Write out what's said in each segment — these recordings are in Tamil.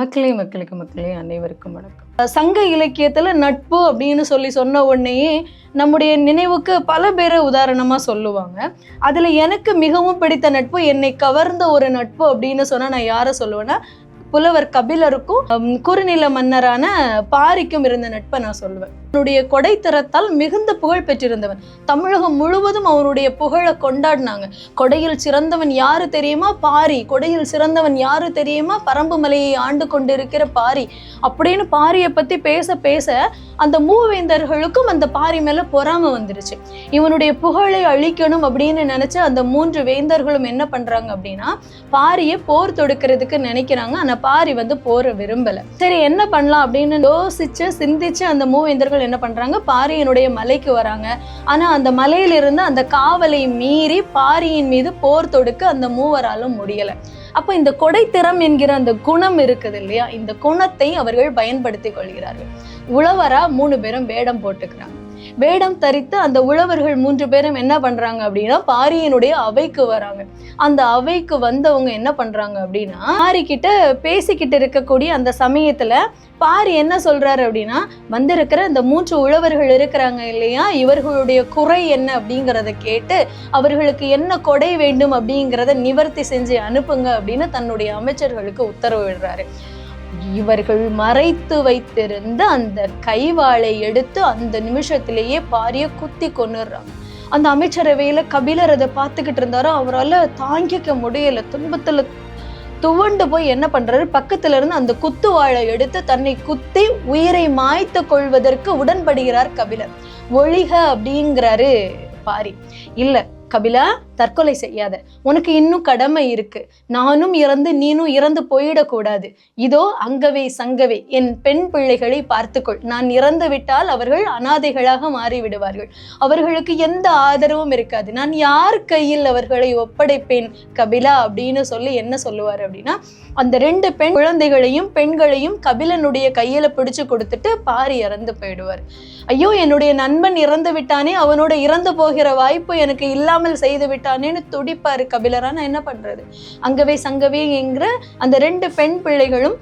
மக்களே மக்களுக்கு மக்களே அனைவருக்கும் வணக்கம். சங்க இலக்கியத்தில் நட்பு அப்படின்னு சொல்லி சொன்ன உடனேயே நம்முடைய நினைவுக்கு பல பேரை உதாரணமாக சொல்லுவாங்க. அதில் எனக்கு மிகவும் பிடித்த நட்பு என்னை கவர்ந்த ஒரு நட்பு அப்படின்னு சொன்னால் நான் யாரை சொல்லுவேன்னா புலவர் கபிலருக்கும் குறுநில மன்னரான பாரிக்கும் இருந்த நட்பை நான் சொல்லுவேன். அவனுடைய கொடைத்திறத்தால் மிகுந்த புகழ் பெற்றிருந்தவன். தமிழகம் முழுவதும் அவனுடைய புகழை கொண்டாடினாங்க. கொடையில் சிறந்தவன் யாரு தெரியுமா? பாரி. கொடையில் சிறந்தவன் யாரு தெரியுமா? பரம்பு மலையை ஆண்டு கொண்டிருக்கிற பாரி. அப்படின்னு பாரியை பத்தி பேச பேச அந்த மூவேந்தர்களுக்கும் அந்த பாரி மேல பொறாம வந்துருச்சு. இவனுடைய புகழை அழிக்கணும் அப்படின்னு நினைச்சு அந்த மூன்று வேந்தர்களும் என்ன பண்றாங்க அப்படின்னா பாரியை போர் தொடுக்கிறதுக்கு நினைக்கிறாங்க. ஆனா பாரி வந்து போரை விரும்பல. சரி என்ன பண்ணலாம் அப்படின்னு யோசிச்சு சிந்திச்சு அந்த மூவேந்தர்கள் என்ன பண்றாங்க? பாரியனுடைய மலைக்கு வராங்க. ஆனா அந்த மலையிலிருந்து அந்த காவலை மீறி பாரியின் மீது போர் தொடுக்க அந்த மூவராலும் முடியல. அப்போ இந்த கொடைத்திறம் என்கிற அந்த குணம் இருக்குது இல்லையா? இந்த குணத்தை அவர்கள் பயன்படுத்தி கொள்கிறார்கள். உழவரா மூணு பேரும் வேடம் போட்டுக்கிறாங்க. வேடம் தரித்து அந்த உழவர்கள் மூன்று பேரும் என்ன பண்றாங்க அப்படின்னா பாரியினுடைய அவைக்கு வராங்க. அந்த அவைக்கு வந்தவங்க என்ன பண்றாங்க அப்படின்னா பாரி கிட்ட பேசிக்கிட்டு இருக்கக்கூடிய அந்த சமயத்துல பாரி என்ன சொல்றாரு அப்படின்னா வந்திருக்கிற இந்த மூன்று உழவர்கள் இருக்கிறாங்க இல்லையா? இவர்களுடைய குறை என்ன? அப்படிங்கிறத கேட்டு அவர்களுக்கு என்ன கொடை வேண்டும் அப்படிங்கிறத நிவர்த்தி செஞ்சு அனுப்புங்க அப்படின்னு தன்னுடைய அமைச்சர்களுக்கு உத்தரவு விடுறாரு இவர்கள் மறைத்து வைத்திருந்த அந்த கைவாளை எடுத்து அந்த நிமிஷத்திலேயே பாரிய குத்தி கொன்னுடுறாங்க. அந்த அமைச்சரவையில கபிலர் அதை பார்த்துக்கிட்டு இருந்தாரோ? அவரால் தாங்கிக்க முடியல. துன்பத்துல துவண்டு போய் என்ன பண்றாரு? பக்கத்துல இருந்து அந்த குத்து வாழை எடுத்து தன்னை குத்தி உயிரை மாய்த்து கொள்வதற்கு உடன்படுகிறார் கபிலர். ஒழிக அப்படிங்கிறாரு பாரி. இல்ல கபிலா தற்கொலை செய்யாத. உனக்கு இன்னும் கடமை இருக்கு. நானும் இறந்து நீனும் இறந்து போயிடக்கூடாது. இதோ அங்கவே சங்கவே என் பெண் பிள்ளைகளை பார்த்துக்கொள். நான் இறந்து விட்டால் அவர்கள் அனாதைகளாக மாறிவிடுவார்கள். அவர்களுக்கு எந்த ஆதரவும் இருக்காது. நான் யார் கையில் அவர்களை ஒப்படைப்பேன்? கபிலா அப்படின்னு சொல்லி என்ன சொல்லுவார் அப்படின்னா அந்த ரெண்டு பெண் குழந்தைகளையும் பெண்களையும் கபிலனுடைய கையில பிடிச்சு கொடுத்துட்டு பாரி இறந்து போயிடுவார். ஐயோ என்னுடைய நண்பன் இறந்து விட்டானே அவனோட இறந்து போகிற வாய்ப்பு எனக்கு இல்லாமல் செய்து மாட்டானேன்னு துடிப்பாரு கபிலரா நான் என்ன பண்றது? அங்கவே சங்கவே என்கிற அந்த ரெண்டு பெண் பிள்ளைகளும்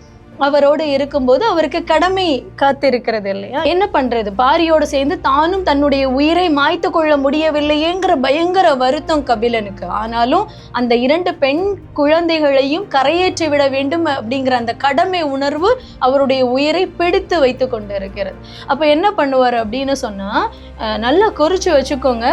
அவரோடு இருக்கும்போது அவருக்கு கடமை காத்திருக்கிறது இல்லையா? என்ன பண்றது? பாரியோடு சேர்ந்து தானும் தன்னுடைய உயிரை மாய்த்து கொள்ள முடியவில்லையேங்கிற பயங்கர வருத்தம் கபிலனுக்கு. ஆனாலும் அந்த இரண்டு பெண் குழந்தைகளையும் கரையேற்றி விட வேண்டும் அப்படிங்கிற அந்த கடமை உணர்வு அவருடைய உயிரை பிடித்து வைத்து கொண்டு இருக்கிறது அப்ப என்ன பண்ணுவார் அப்படின்னு சொன்னா நல்லா குறிச்சு வச்சுக்கோங்க.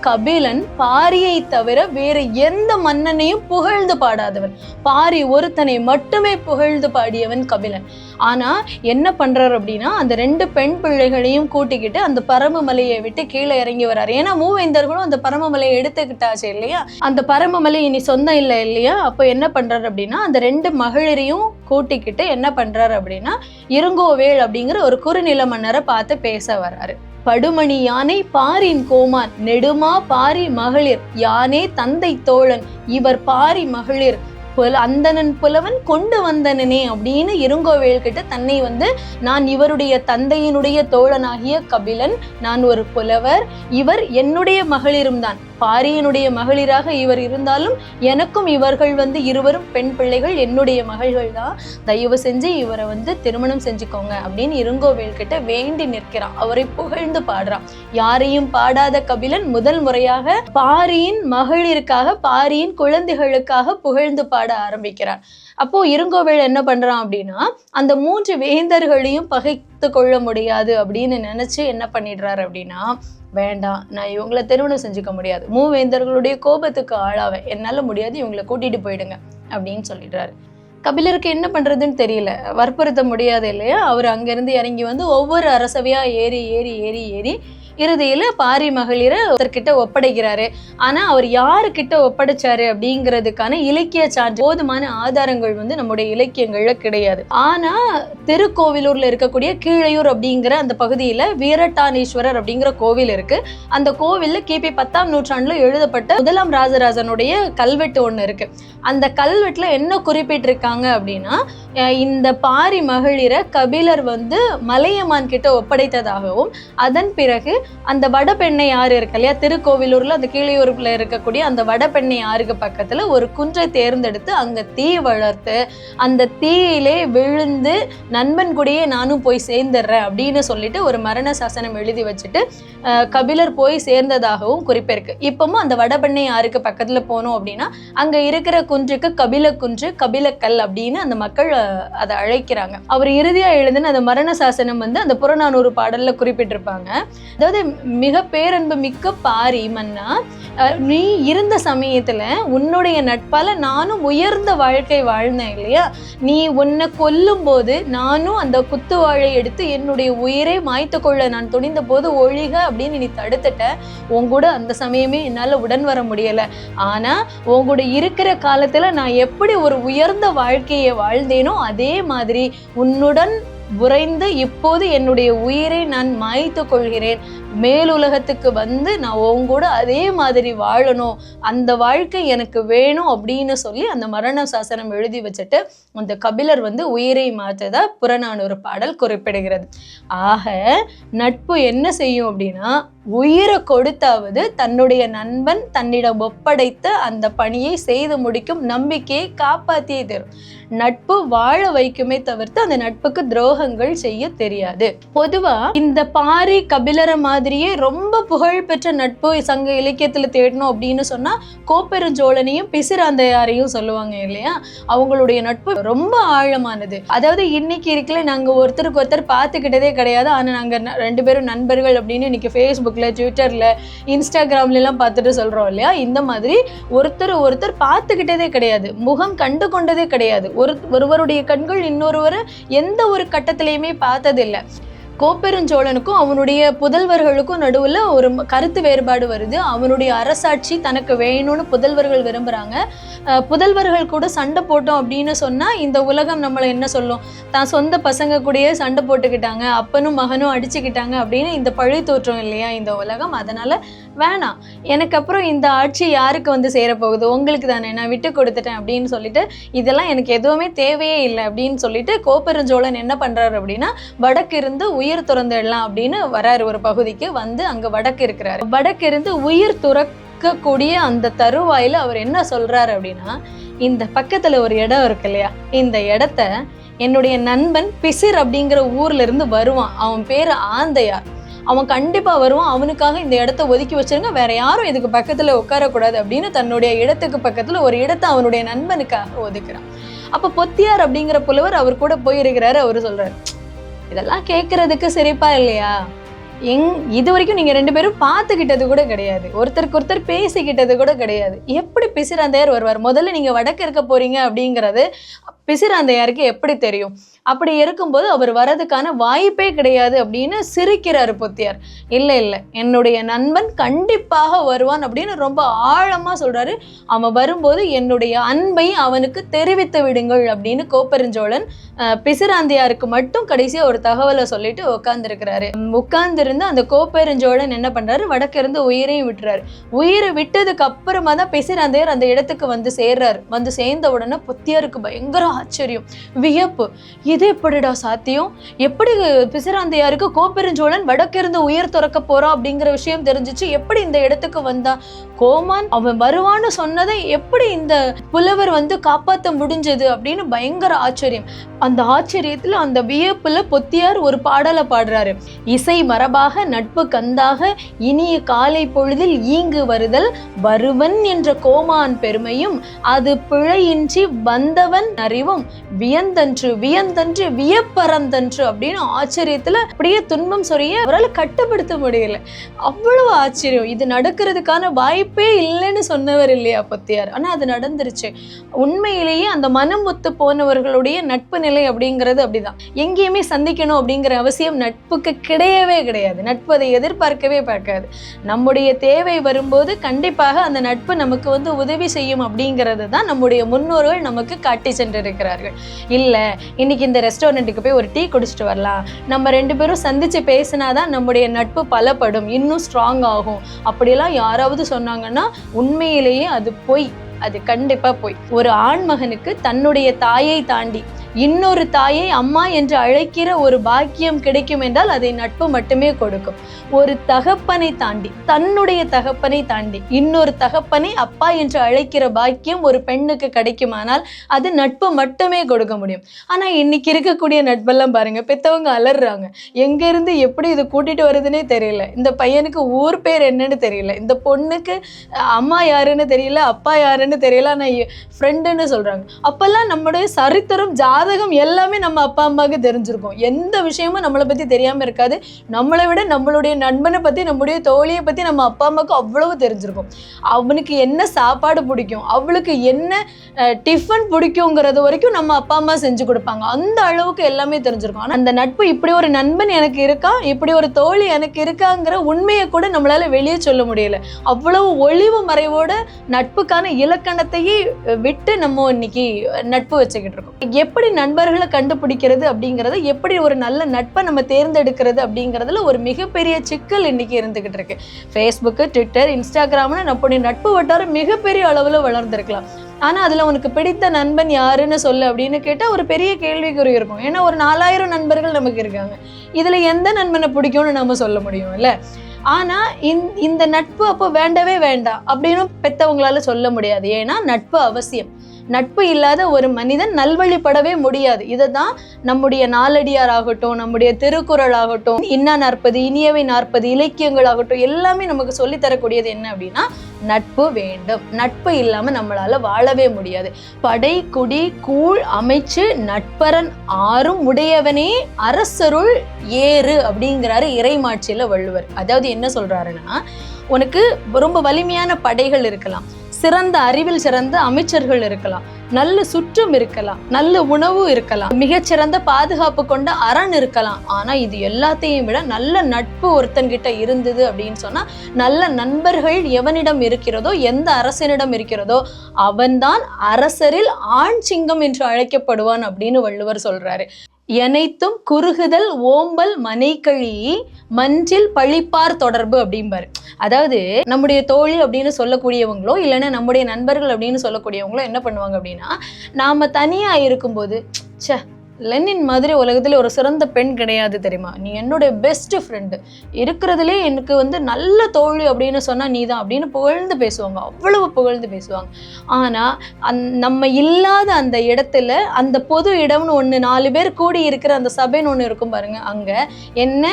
கபிலன் பாரியை தவிர வேற எந்த மன்னனையும் புகழ்ந்து பாடாதவன். பாரி ஒருத்தனை மட்டுமே புகழ்ந்து பாடியவன் கபிலன். ஆனா என்ன பண்ணுறார் அப்படின்னா அந்த ரெண்டு பெண் பிள்ளைகளையும் கூட்டிக்கிட்டு அந்த பரமமலையை விட்டு கீழே இறங்கி வர்றாரு. ஏன்னா மூவேந்தர்களும் அந்த பரமமலையை எடுத்துக்கிட்டாச்சு இல்லையா? அந்த பரமமலை இனி சொந்தம் இல்லை இல்லையா? அப்போ என்ன பண்றாரு அப்படின்னா அந்த ரெண்டு மகளிரையும் கூட்டிக்கிட்டு என்ன பண்றாரு அப்படின்னா இருங்கோவேல் அப்படிங்கிற ஒரு குறுநில மன்னரை பார்த்து பேச வர்றாரு. படுமணி யானை பாரின் கோமான் நெடுமா பாரி மகளிர் யானே தந்தை தோழன் இவர் பாரி மகளிர். புல அந்தணன் புலவன் கொண்டு வந்தனனே அப்படின்னு இருங்கோவேல் கிட்ட தன்னை வந்து நான் இவருடைய தந்தையினுடைய தோழனாகிய கபிலன் நான் ஒரு புலவர் இவர் என்னுடைய மகளிரும் தான் பாரியனுடைய மகளிராக இவர் இருந்தாலும் எனக்கும் இவர்கள் வந்து இருவரும் பெண் பிள்ளைகள் என்னுடைய மகள்கள் தான் தயவு செஞ்சு இவரை வந்து திருமணம் செஞ்சுக்கோங்க அப்படின்னு இருங்கோவேல் கிட்ட வேண்டி நிற்கிறான். அவரை புகழ்ந்து பாடுறான். யாரையும் பாடாத கபிலன் முதல் முறையாக பாரியின் மகளிருக்காக பாரியின் குழந்தைகளுக்காக புகழ்ந்து பாட ஆரம்பிக்கிறார் அப்போ இருங்கோவேல் என்ன பண்றான் அப்படின்னா அந்த மூன்று வேந்தர்களையும் பகைத்து கொள்ள முடியாது அப்படின்னு நினைச்சு என்ன பண்ணிடுறாரு அப்படின்னா வேண்டாம் நான் இவங்களை திருமணம் செஞ்சுக்க முடியாது. மூவேந்தர்களுடைய கோபத்துக்கு ஆளாவேன் என்னால முடியாது இவங்களை கூட்டிட்டு போயிடுங்க அப்படின்னு சொல்லிடுறாரு. கபிலருக்கு என்ன பண்றதுன்னு தெரியல. வற்புறுத்த முடியாது இல்லையா? அவர் அங்கேருந்து இறங்கி வந்து ஒவ்வொரு அரசவையா ஏறி ஏறி ஏறி ஏறி இறுதியில் பாரி மகளிரை ஒருத்தர்கிட்ட ஒப்படைக்கிறாரு. ஆனா அவர் யாருக்கிட்ட ஒப்படைச்சாரு அப்படிங்கிறதுக்கான இலக்கிய சான்று போதுமான ஆதாரங்கள் வந்து நம்முடைய இலக்கியங்கள்ல கிடையாது. ஆனா திருக்கோவிலூர்ல இருக்கக்கூடிய கீழையூர் அப்படிங்கிற அந்த பகுதியில வீரட்டானீஸ்வரர் அப்படிங்கிற கோவில் இருக்கு. அந்த கோவில்ல கிபி பத்தாம் நூற்றாண்டுல எழுதப்பட்ட முதலாம் ராஜராஜனுடைய கல்வெட்டு ஒண்ணு இருக்கு. அந்த கல்வெட்டுல என்ன குறிப்பிட்டிருக்காங்க அப்படின்னா இந்த பாரி மகளிரை கபிலர் வந்து மலையமான் கிட்ட ஒப்படைத்ததாகவும் அதன் பிறகு அந்த வடபெண்ணை ஆறு இருக்கு இல்லையா? திருக்கோவிலூர்ல அந்த கீழையூர்ல இருக்கக்கூடிய அந்த வடபெண்ணை ஆறுக்கு பக்கத்துல ஒரு குன்றை தேர்ந்தெடுத்து அங்க தீ வளர்த்து அந்த தீயிலே விழுந்து நண்பன் கூடயே நானும் போய் சேர்ந்துடுறேன் அப்படின்னு சொல்லிட்டு ஒரு மரண சாசனம் எழுதி வச்சுட்டு அஹ், கபிலர் போய் சேர்ந்ததாகவும் குறிப்பிருக்கு. இப்பவும் அந்த வடபெண்ணை ஆறுக்கு பக்கத்துல போனோம் அப்படின்னா அங்க இருக்கிற குன்றுக்கு கபில குன்று கபிலக்கல் அப்படின்னு அந்த மக்கள் அதை அழைக்கிறாங்க. அவர் இறுதியா எழுதின அந்த மரண சாசனம் வந்து அந்த புறநானூறு பாடல்ல குறிப்பிட்டிருப்பாங்க. அதாவது மிக பேரன்பு மிக்க பாரி மன்னா நீ இருந்த சமயத்துல உன்னுடைய நட்பால நானும் உயர்ந்த வாழ்க்கை வாழ்ந்தேன் இல்லையா? நீ உன்னை கொல்லும் போது நானும் அந்த குத்து வாழை எடுத்து என்னுடைய உயிரை மாய்த்து கொள்ள நான் துணிந்த போது ஒழிக அப்படின்னு நீ தடுத்துட்ட. உன் கூட அந்த சமயமே என்னால் உடன் வர முடியலை. ஆனா உன் கூட இருக்கிற காலத்துல நான் எப்படி ஒரு உயர்ந்த வாழ்க்கையை வாழ்ந்தேனோ அதே மாதிரி உன்னுடன் உறைந்து இப்போது என்னுடைய உயிரை நான் மாய்த்து கொள்கிறேன். மேலுலகத்துக்கு வந்து நான் உன் கூட அதே மாதிரி வாழணும். அந்த வாழ்க்கை எனக்கு வேணும் அப்படின்னு சொல்லி அந்த மரண சாசனம் எழுதி வச்சுட்டு அந்த கபிலர் வந்து உயிரை மாற்றதா புறநானூறு பாடல் குறிப்பிடுகிறது. ஆக நட்பு என்ன செய்யும் அப்படின்னா உயிரை கொடுத்தாவது தன்னுடைய நண்பன் தன்னிடம் ஒப்படைத்து அந்த பணியை செய்து முடிக்கும் நம்பிக்கையை காப்பாத்தியே தரும். நட்பு வாழ வைக்குமே தவிர்த்து அந்த நட்புக்கு துரோகங்கள் செய்ய தெரியாது. பொதுவா இந்த பாரி கபிலரை மாதிரியே ரொம்ப புகழ்பெற்ற நட்பு சங்க இலக்கியத்துல தேடணும் அப்படின்னு சொன்னா கோப்பெருஞ்சோழனையும் பிசிராந்தையாரையும் சொல்லுவாங்க இல்லையா? அவங்களுடைய நட்பு ரொம்ப ஆழமானது. அதாவது இன்னைக்கு இருக்கல நாங்க ஒருத்தருக்கு ஒருத்தர் பார்த்துக்கிட்டதே கிடையாது. ஆனா நாங்க ரெண்டு பேரும் நண்பர்கள் அப்படின்னு இன்னைக்கு ஃபேஸ்புக் ஃபேஸ்புக்கில் ட்விட்டர்ல இன்ஸ்டாகிராம்ல எல்லாம் பார்த்துட்டு சொல்றோம் இல்லையா? இந்த மாதிரி ஒருத்தர் ஒருத்தர் பார்த்துக்கிட்டதே கிடையாது. முகம் கண்டு கொண்டதே கிடையாது. ஒரு ஒருவருடைய கண்கள் இன்னொருவர் எந்த ஒரு கட்டத்திலையுமே பார்த்ததில்லை. கோப்பெருஞ்சோழனுக்கும் அவனுடைய புதல்வர்களுக்கும் நடுவில் ஒரு கருத்து வேறுபாடு வருது. அவனுடைய அரசாட்சி தனக்கு வேணும்னு புதல்வர்கள் விரும்புகிறாங்க புதல்வர்கள் கூட சண்டை போட்டோம் அப்படின்னு சொன்னால் இந்த உலகம் நம்மளை என்ன சொல்லும்? தான் சொந்த பசங்க கூடயே சண்டை போட்டுக்கிட்டாங்க அப்பனும் மகனும் அடிச்சுக்கிட்டாங்க அப்படின்னு இந்த பழி தோற்றம் இல்லையா இந்த உலகம்? அதனால் வேணாம். எனக்கு அப்புறம் இந்த ஆட்சி யாருக்கு வந்து சேரப்போகுது? உங்களுக்கு தானே. நான் விட்டு கொடுத்துட்டேன் அப்படின்னு சொல்லிட்டு இதெல்லாம் எனக்கு எதுவுமே தேவையே இல்லை அப்படின்னு சொல்லிட்டு கோப்பெருஞ்சோழன் என்ன பண்ணுறாரு அப்படின்னா வடக்கு இருந்து உயிர் துறந்துடலாம் அப்படின்னு வராரு ஒரு பகுதிக்கு வந்து அங்கே வடக்கு இருக்கிறாரு. வடக்கு இருந்து உயிர் துறக்கக்கூடிய அந்த தருவாயில அவர் என்ன சொல்கிறாரு அப்படின்னா இந்த பக்கத்தில் ஒரு இடம் இருக்கு இல்லையா? இந்த இடத்த என்னுடைய நண்பன் பிசிர் அப்படிங்கிற ஊர்ல இருந்து வருவான். அவன் பேரு ஆந்தையார். அவன் கண்டிப்பாக வருவான். அவனுக்காக இந்த இடத்த ஒதுக்கி வச்சிருங்க. வேற யாரும் இதுக்கு பக்கத்தில் உட்காரக்கூடாது அப்படின்னு தன்னுடைய இடத்துக்கு பக்கத்தில் ஒரு இடத்தை அவனுடைய நண்பனுக்காக ஒதுக்குறான். அப்போ பொத்தியார் அப்படிங்கிற புலவர் அவர் கூட போயிருக்கிறாரு. அவர் சொல்கிறார் இதெல்லாம் கேட்கறதுக்கு சிரிப்பா இல்லையா? எங் இது வரைக்கும் நீங்கள் ரெண்டு பேரும் பார்த்துக்கிட்டது கூட கிடையாது. ஒருத்தருக்கு ஒருத்தர் பேசிக்கிட்டது கூட கிடையாது. எப்படி பிசிராந்தையார் வருவார்? முதல்ல நீங்கள் வடக்கு இருக்க போகிறீங்க அப்படிங்கிறது பிசிராந்தையாருக்கு எப்படி தெரியும்? அப்படி இருக்கும்போது அவர் வரதுக்கான வாய்ப்பே கிடையாது அப்படின்னு சிரிக்கிறாரு பொத்தியார். இல்லை இல்லை. என்னுடைய நண்பன் கண்டிப்பாக வருவான் அப்படின்னு ரொம்ப ஆழமா சொல்றாரு. அவன் வரும்போது என்னுடைய அன்பை அவனுக்கு தெரிவித்து விடுங்கள் அப்படின்னு கோப்பெருஞ்சோழன் அஹ், மட்டும் கடைசியா ஒரு தகவலை சொல்லிட்டு உட்காந்துருக்கிறாரு உட்கார்ந்திருந்து அந்த கோப்பெருஞ்சோழன் என்ன பண்றாரு? வடக்கிருந்து உயிரையும் விட்டுறாரு. உயிரை விட்டதுக்கு அப்புறமா தான் பிசிராந்தையார் அந்த இடத்துக்கு வந்து சேர்றாரு. வந்து சேர்ந்த உடனே பொத்தியாருக்கு பயங்கர ஆச்சரியம். வியப்பு. இது எப்படிடா சாத்தியம்? எப்படி பிசிராந்தையாருக்கு கோப்பெருஞ்சோழன் வடக்கிருந்து உயிர் துறக்க போறான் அப்படிங்கிற விஷயம் தெரிஞ்சுச்சு. எப்படி இந்த இடத்துக்கு வந்தா? கோமான் அவன் வருவான்னு சொன்னதை எப்படி இந்த புலவர் வந்து காப்பாத்த முடிஞ்சது அப்படின்னு பயங்கர ஆச்சரியம். அந்த ஆச்சரியத்துல அந்த வியப்புல பொத்தியார் ஒரு பாடலை பாடுறாரு. இசை மரபாக நட்பு கந்தாக இனிய காலை பொழுதில் ஈங்கு வருதல் வருவன் என்ற கோமான் பெருமையும் அது பிழையின்றி வந்தவன் அறிவும் வியந்தன்று பறந்தன்று வியப்பறந்தன்று அப்படின்னு ஆச்சரியத்துல அப்படியே துன்பம் சொரிய அவரால் கட்டுப்படுத்த முடியல. அவ்வளவு ஆச்சரியம். இது நடக்கிறதுக்கான வாய்ப்பே இல்லைன்னு சொன்னவர் இல்லையா பத்தியார்? ஆனா அது நடந்துருச்சு. உண்மையிலேயே அந்த மனம் ஒத்து போனவர்களுடைய நட்பு நிலை அப்படிங்கிறது அப்படிதான். எங்கேயுமே சந்திக்கணும் அப்படிங்கிற அவசியம் நட்புக்கு கிடையவே கிடையாது. நட்பு அதை எதிர்பார்க்கவே பார்க்காது. நம்முடைய தேவை வரும்போது கண்டிப்பாக அந்த நட்பு நமக்கு வந்து உதவி செய்யும் அப்படிங்கிறது தான் நம்முடைய முன்னோர்கள் நமக்கு காட்டி சென்றிருக்கிறார்கள். இல்லை இன்னைக்கு இந்த ரெஸ்டாரண்ட்டுக்கு போய் ஒரு டீ குடிச்சிட்டு வரலாம். நம்ம ரெண்டு பேரும் சந்திச்சு பேசினாதான் நம்முடைய நட்பு பலப்படும். இன்னும் ஸ்ட்ராங் ஆகும். அப்படியெல்லாம் யாராவது சொன்னாங்கன்னா உண்மையிலேயே அது பொய். அது கண்டிப்பாக போய். ஒரு ஆண்மகனுக்கு தன்னுடைய தாயை தாண்டி இன்னொரு தாயை அம்மா என்று அழைக்கிற ஒரு பாக்கியம் கிடைக்கும் என்றால் அதை நட்பு மட்டுமே கொடுக்கும். ஒரு தகப்பனை தாண்டி தன்னுடைய தகப்பனை தாண்டி இன்னொரு தகப்பனை அப்பா என்று அழைக்கிற பாக்கியம் ஒரு பெண்ணுக்கு கிடைக்குமானால் அது நட்பு மட்டுமே கொடுக்க முடியும். ஆனா இன்னைக்கு இருக்கக்கூடிய நட்பெல்லாம் பாருங்க பெத்தவங்க அலறுறாங்க எங்க இருந்து எப்படி இது கூட்டிட்டு வருதுன்னே தெரியல. இந்த பையனுக்கு ஊர் பேர் என்னன்னு தெரியல. இந்த பொண்ணுக்கு அம்மா யாருன்னு தெரியல அப்பா யாருன்னு தெரியல ஆனா ஃப்ரெண்டுன்னு சொல்றாங்க. அப்பெல்லாம் நம்மளுடைய சரித்திரம் ஜாதகம் எல்லாமே நம்ம அப்பா அம்மாவுக்கு தெரிஞ்சிருக்கும். எந்த விஷயமும் நம்மளை பற்றி தெரியாமல் இருக்காது. நம்மளை விட நம்மளுடைய நண்பனை பற்றி நம்முடைய தோழியை பற்றி நம்ம அப்பா அம்மாவுக்கு அவ்வளவு தெரிஞ்சிருக்கும். அவனுக்கு என்ன சாப்பாடு பிடிக்கும்? அவளுக்கு என்ன டிஃபன் பிடிக்குங்கிறது வரைக்கும் நம்ம அப்பா அம்மா செஞ்சு கொடுப்பாங்க. அந்த அளவுக்கு எல்லாமே தெரிஞ்சிருக்கும். ஆனால் அந்த நட்பு இப்படி ஒரு நண்பன் எனக்கு இருக்கா? இப்படி ஒரு தோழி எனக்கு இருக்காங்கிற உண்மையை கூட நம்மளால் வெளியே சொல்ல முடியல. அவ்வளவு ஒளிவு மறைவோட நட்புக்கான இலக்கணத்தையே விட்டு நம்ம இன்னைக்கு நட்பு வச்சுக்கிட்டு இருக்கோம். எப்படி நண்பர்களை கண்டுபிடிக்கிறது அப்படிங்கிறது எப்படி ஒரு நல்ல நட்பை நம்ம தேர்ந்தெடுக்கிறது அப்படிங்கிறதுல ஒரு மிகப்பெரிய சிக்கல் இன்னைக்கு இருந்துகிட்டு இருக்கு. ஃபேஸ்புக்கு ட்விட்டர் இன்ஸ்டாகிராம்னு நம்முடைய நட்பு வட்டாரம் மிகப்பெரிய அளவில் வளர்ந்துருக்கலாம். ஆனால் அதில் உனக்கு பிடித்த நண்பன் யாருன்னு சொல்லு அப்படின்னு கேட்டால் ஒரு பெரிய கேள்விக்குறி இருக்கும். ஏன்னா ஒரு நாலாயிரம் நண்பர்கள் நமக்கு இருக்காங்க. இதில் எந்த நண்பனை பிடிக்கும்னு நம்ம சொல்ல முடியும் இல்ல? ஆனால் இந்த நட்பு அப்போ வேண்டவே வேண்டாம் அப்படின்னு பெற்றவங்களால சொல்ல முடியாது. ஏன்னா நட்பு அவசியம். நட்பு இல்லாத ஒரு மனிதன் நல்வழிப்படவே முடியாது. இதை தான் நம்முடைய நாலடியார் ஆகட்டும் நம்முடைய திருக்குறள் ஆகட்டும் இன்னா நாற்பது இனியவை நாற்பது இலக்கியங்கள் ஆகட்டும் எல்லாமே நமக்கு சொல்லித் தரக்கூடியது என்ன அப்படின்னா நட்பு வேண்டும். நட்பு இல்லாம நம்மளால வாழவே முடியாது. படை குடி கூழ் அமைச்சு நட்பரன் ஆறும் உடையவனே அரசருள் ஏறு அப்படிங்கிறாரு இறைமாட்சியில வள்ளுவர். அதாவது என்ன சொல்றாருன்னா உனக்கு ரொம்ப வலிமையான படைகள் இருக்கலாம். சிறந்த அறிவில் சிறந்த அமைச்சர்கள் இருக்கலாம். நல்ல சுற்றம் இருக்கலாம். நல்ல உணவு இருக்கலாம். மிகச்சிறந்த பாதுகாப்பு கொண்ட அரண் இருக்கலாம். ஆனா இது எல்லாத்தையும் விட நல்ல நட்பு ஒருத்தன்கிட்ட இருந்தது அப்படின்னு சொன்னா நல்ல நண்பர்கள் எவனிடம் இருக்கிறதோ எந்த அரசனிடம் இருக்கிறதோ அவன்தான் அரசரில் ஆண் சிங்கம் என்று அழைக்கப்படுவான் அப்படின்னு வள்ளுவர் சொல்றாரு. எனைத்தும் குறுகுதல் ஓம்பல் மனைக்கழி மஞ்சில் பழிப்பார் தொடர்பு அப்படிம்பாரு. அதாவது நம்முடைய தோழி அப்படின்னு சொல்லக்கூடியவங்களோ இல்லைன்னா நம்முடைய நண்பர்கள் அப்படின்னு சொல்லக்கூடியவங்களோ என்ன பண்ணுவாங்க அப்படின்னா நாம தனியா இருக்கும்போது ச்சே லெனின் மாதிரி உலகத்தில் ஒரு சிறந்த பெண் கிடையாது தெரியுமா? நீ என்னுடைய பெஸ்ட் ஃப்ரெண்டு இருக்கிறதுலே எனக்கு வந்து நல்ல தோழி அப்படின்னு சொன்னால் நீ தான் அப்படின்னு புகழ்ந்து பேசுவாங்க. அவ்வளவு புகழ்ந்து பேசுவாங்க. ஆனால் அந் நம்ம இல்லாத அந்த இடத்துல அந்த பொது இடம்னு ஒன்று நாலு பேர் கூடி இருக்கிற அந்த சபைன்னு ஒன்று இருக்கும் பாருங்க. அங்கே என்ன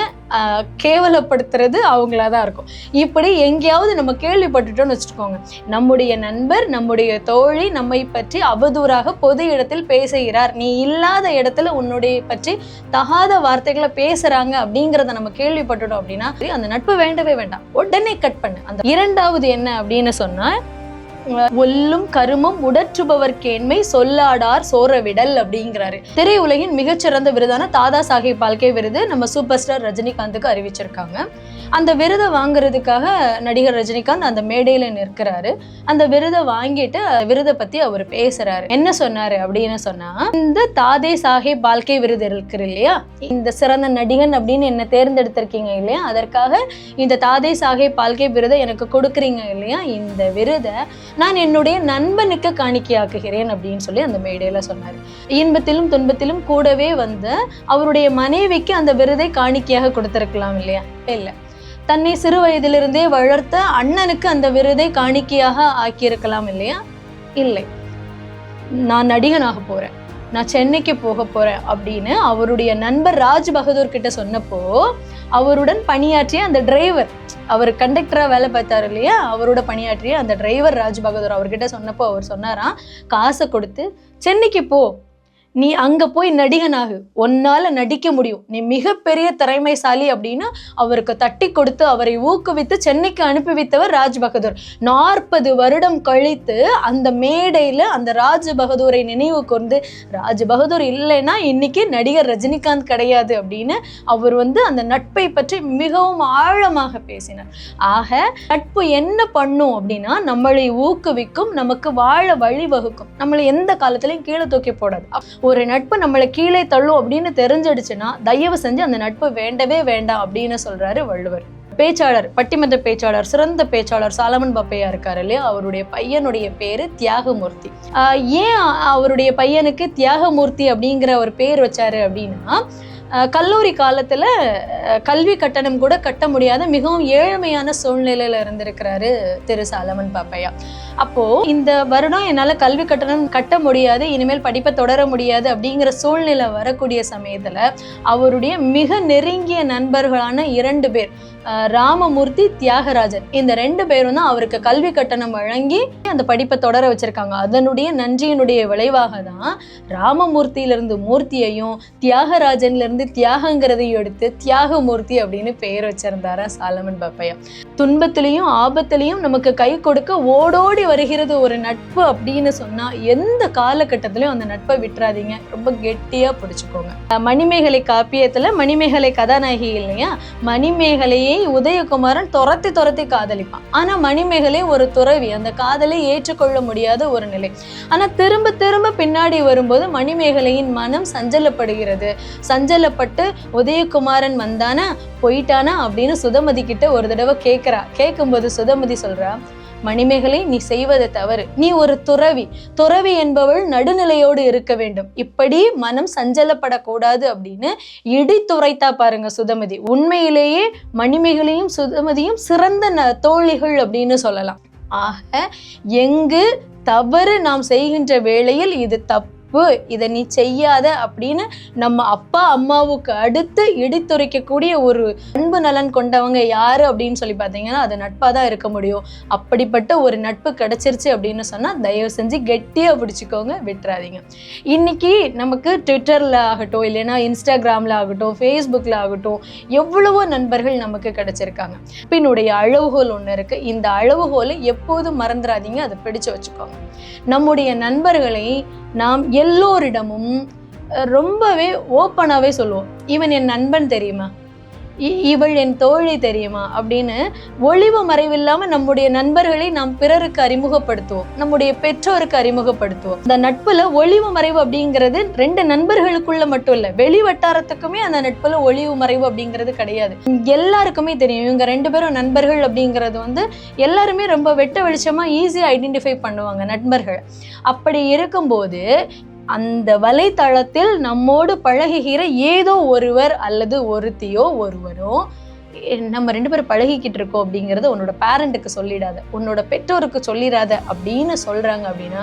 கேவலப்படுத்துறது அவங்களா தான் இருக்கும். இப்படி எங்கேயாவது நம்ம கேள்விப்பட்டுட்டோம்னு வச்சுக்கோங்க. நம்முடைய நண்பர் நம்முடைய தோழி நம்மை பற்றி அவதூறாக பொது இடத்தில் பேசுகிறார். நீ இல்லாத இடத்துல உன்னுடைய பற்றி தகாத வார்த்தைகளை பேசுறாங்க அப்படிங்கிறத நம்ம கேள்விப்பட்டுட்டோம் அப்படின்னா அந்த நட்பு வேண்டவே வேண்டாம். உடனே கட் பண்ணு. அந்த இரண்டாவது என்ன அப்படின்னு சொன்னா ஒல்லும் கருமம் உடற்றுபவர் கேண்மை சொல்லாடார் சோரவிடல் அப்படிங்கிறாரு. திரையுலகின் மிகச்சிறந்த விருதான தாதா சாஹிப் பால்கே விருது நம்ம சூப்பர் ஸ்டார் ரஜினிகாந்துக்கு அறிவிச்சிருக்காங்க. அந்த விருதை வாங்குறதுக்காக நடிகர் ரஜினிகாந்த் அந்த மேடையில நிற்கிறாரு. அந்த விருதை வாங்கிட்டு விருதை பத்தி அவர் பேசுறாரு. என்ன சொன்னாரு அப்படின்னு சொன்னா இந்த தாதே சாஹேப் பால்கே விருது இருக்கு இல்லையா? இந்த சிறந்த நடிகன் அப்படின்னு என்ன தேர்ந்தெடுத்திருக்கீங்க இல்லையா? அதற்காக இந்த தாதே சாஹேப் பால்கே விருதை எனக்கு கொடுக்குறீங்க இல்லையா? இந்த விருதை நான் என்னுடைய நண்பனுக்கு காணிக்கையாக்குகிறேன் அப்படின்னு சொல்லி அந்த மேடையில் சொன்னார். இன்பத்திலும் துன்பத்திலும் கூடவே வந்து அவருடைய மனைவிக்கு அந்த விருதை காணிக்கையாக கொடுத்துருக்கலாம் இல்லையா? இல்லை. தன்னை சிறு வயதிலிருந்தே வளர்த்த அண்ணனுக்கு அந்த விருதை காணிக்கையாக ஆக்கியிருக்கலாம் இல்லையா? இல்லை. நான் நடிகனாக போகிறேன் நான் சென்னைக்கு போக போறேன் அப்படின்னு அவருடைய நண்பர் ராஜ் பகதூர் கிட்ட சொன்னப்போ அவருடன் பணியாற்றிய அந்த டிரைவர் அவர் கண்டக்டராக வேலை பார்த்தாரு இல்லையா? அவரோட பணியாற்றிய அந்த டிரைவர் ராஜ் பகதூர் அவர்கிட்ட சொன்னப்போ அவர் சொன்னாராம் காசை கொடுத்து சென்னைக்கு போ நீ அங்கே போய் நடிகனாகு. உன்னால நடிக்க முடியும். நீ மிகப்பெரிய திறமைசாலி அப்படின்னு அவருக்கு தட்டி கொடுத்து அவரை ஊக்குவித்து சென்னைக்கு அனுப்பி வைத்தவர் ராஜ் பகதூர் நாற்பது வருடம் கழித்து அந்த மேடையில் அந்த ராஜ் பகதூரை நினைவு கொண்டு ராஜ் பகதூர் இல்லைன்னா இன்னைக்கு நடிகர் ரஜினிகாந்த் கிடையாது அப்படின்னு அவர் வந்து அந்த நட்பை பற்றி மிகவும் ஆழமாக பேசினார். ஆக நட்பு என்ன பண்ணும் அப்படின்னா நம்மளை ஊக்குவிக்கும் நமக்கு வாழ வழிவகுக்கும். நம்மளை எந்த காலத்திலையும் கீழே தூக்கி போடாது. ஒரு நட்பு நம்மளை கீழே தள்ளும் அப்படின்னு தெரிஞ்சிடுச்சுன்னா தயவு செஞ்சு அந்த நட்பு வேண்டவே வேண்டாம் அப்படின்னு சொல்றாரு வள்ளுவர். பேச்சாளர் பட்டிமன்ற பேச்சாளர் சிறந்த பேச்சாளர் சாலமன் பப்பையா இருக்காரு இல்லையா? அவருடைய பையனுடைய பேரு தியாகமூர்த்தி. ஏன் அவருடைய பையனுக்கு தியாகமூர்த்தி அப்படிங்கிற ஒரு பேர் வச்சாரு அப்படின்னா கல்லூரி காலத்தில் கல்வி கட்டணம் கூட கட்ட முடியாத மிகவும் ஏழ்மையான சூழ்நிலையில் இருந்திருக்கிறாரு திரு சாலமன் பாப்பையா. அப்போ இந்த வருடம் என்னால் கல்வி கட்டணம் கட்ட முடியாது இனிமேல் படிப்பை தொடர முடியாது அப்படிங்கிற சூழ்நிலை வரக்கூடிய சமயத்தில் அவருடைய மிக நெருங்கிய நண்பர்களான இரண்டு பேர் ராமமூர்த்தி தியாகராஜன் இந்த ரெண்டு பேரும் தான் அவருக்கு கல்வி கட்டணம் வழங்கி அந்த படிப்பை தொடர வச்சிருக்காங்க. அதனுடைய நன்றியினுடைய விளைவாக தான் ராமமூர்த்தியிலிருந்து மூர்த்தியையும் தியாகராஜன்லேருந்து வந்து தியாகங்கிறதையும் எடுத்து தியாகமூர்த்தி அப்படின்னு பெயர் வச்சிருந்தாரா சாலமன் பாப்பையா. துன்பத்திலையும் ஆபத்திலையும் நமக்கு கை கொடுக்க ஓடோடி வருகிறது ஒரு நட்பு அப்படின்னு சொன்னா எந்த காலகட்டத்திலையும் அந்த நட்பை விட்டுறாதீங்க. ரொம்ப கெட்டியா பிடிச்சுக்கோங்க. மணிமேகலை காப்பியத்துல மணிமேகலை கதாநாயகி இல்லையா? மணிமேகலையை உதயகுமாரன் துரத்தி துரத்தி காதலிப்பான். ஆனா மணிமேகலை ஒரு துறவி. அந்த காதலை ஏற்றுக்கொள்ள முடியாத ஒரு நிலை. ஆனா திரும்ப திரும்ப பின்னாடி வரும்போது மணிமேகலையின் மனம் சஞ்சலப்படுகிறது. சஞ்சல சஞ்சலப்பட்டு உதயகுமாரன் வந்தானா? போயிட்டானா? அப்படின்னு சுதமதி கிட்ட ஒரு தடவை கேட்குறா கேட்கும்போது சுதமதி சொல்றா மணிமேகலை நீ செய்வது தவறு. நீ ஒரு துறவி. துறவி என்பவள் நடுநிலையோடு இருக்க வேண்டும். இப்படி மனம் சஞ்சலப்படக்கூடாது அப்படின்னு இடித்துரைத்தா பாருங்க சுதமதி. உண்மையிலேயே மணிமேகலையும் சுதமதியும் சிறந்த ந- தோழிகள் அப்படின்னு சொல்லலாம். ஆக எங்கு தவறு நாம் செய்கின்ற வேளையில் இது தப்பு. இதை நீ செய்யாத அப்படின்னு நம்ம அப்பா அம்மாவுக்கு அடுத்து இடித்துரைக்கக்கூடிய ஒரு அன்பு நலன் கொண்டவங்க யாரு அப்படின்னு சொல்லி பார்த்தீங்கன்னா அது நட்பாக தான் இருக்க முடியும். அப்படிப்பட்ட ஒரு நட்பு கிடைச்சிருச்சு அப்படின்னு சொன்னால் தயவு செஞ்சு கெட்டியாக பிடிச்சிக்கோங்க விட்டுறாதீங்க. இன்னைக்கு நமக்கு ட்விட்டரில் ஆகட்டும் இல்லைன்னா இன்ஸ்டாகிராமில் ஆகட்டும் ஃபேஸ்புக்கில் ஆகட்டும் எவ்வளவோ நண்பர்கள் நமக்கு கிடைச்சிருக்காங்க. பின்னுடைய அளவுகோல் ஒன்று இருக்குது இந்த அளவுகோலை எப்போதும் மறந்துடாதீங்க அதை பிடிச்சு வச்சுக்கோங்க. நம்முடைய நண்பர்களை நாம் எல்லோரிடமும் ரொம்பவே ஓப்பனாகவே சொல்லுவோம். இவன் என் நண்பன் தெரியுமா? இவள் என் தோழி தெரியுமா? அப்படின்னு ஒளிவு மறைவில்லாமல் நம்முடைய நண்பர்களை நாம் பிறருக்கு அறிமுகப்படுத்துவோம். நம்முடைய பெற்றோருக்கு அறிமுகப்படுத்துவோம். அந்த நட்புல ஒளிவு மறைவு அப்படிங்கிறது ரெண்டு நண்பர்களுக்குள்ள மட்டும் இல்லை வெளி வட்டாரத்துக்குமே அந்த நட்புல ஒளிவு மறைவு அப்படிங்கிறது கிடையாது. எல்லாருக்குமே தெரியும். இவங்க ரெண்டு பேரும் நண்பர்கள் அப்படிங்கிறது வந்து எல்லாருமே ரொம்ப வெட்ட வெளிச்சமாக ஈஸியாக ஐடென்டிஃபை பண்ணுவாங்க நண்பர்கள். அப்படி இருக்கும்போது அந்த வலைத்தளத்தில் நம்மோடு பழகுகிற ஏதோ ஒருவர் அல்லது ஒருத்தியோ ஒருவரோ நம்ம ரெண்டு பேரும் பழகிக்கிட்டு இருக்கோம் அப்படிங்கிறத உன்னோட பேரண்ட்டுக்கு சொல்லிடாத. உன்னோட பெற்றோருக்கு சொல்லிடாத அப்படின்னு சொல்கிறாங்க அப்படின்னா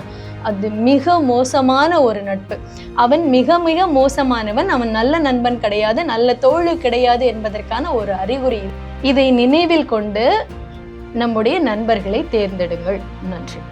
அது மிக மோசமான ஒரு நட்பு. அவன் மிக மிக மோசமானவன் அவன் நல்ல நண்பன் கிடையாது நல்ல தோழி கிடையாது என்பதற்கான ஒரு அறிகுறி இதை நினைவில் கொண்டு நம்முடைய நண்பர்களை தேர்ந்தெடுங்கள். நன்றி.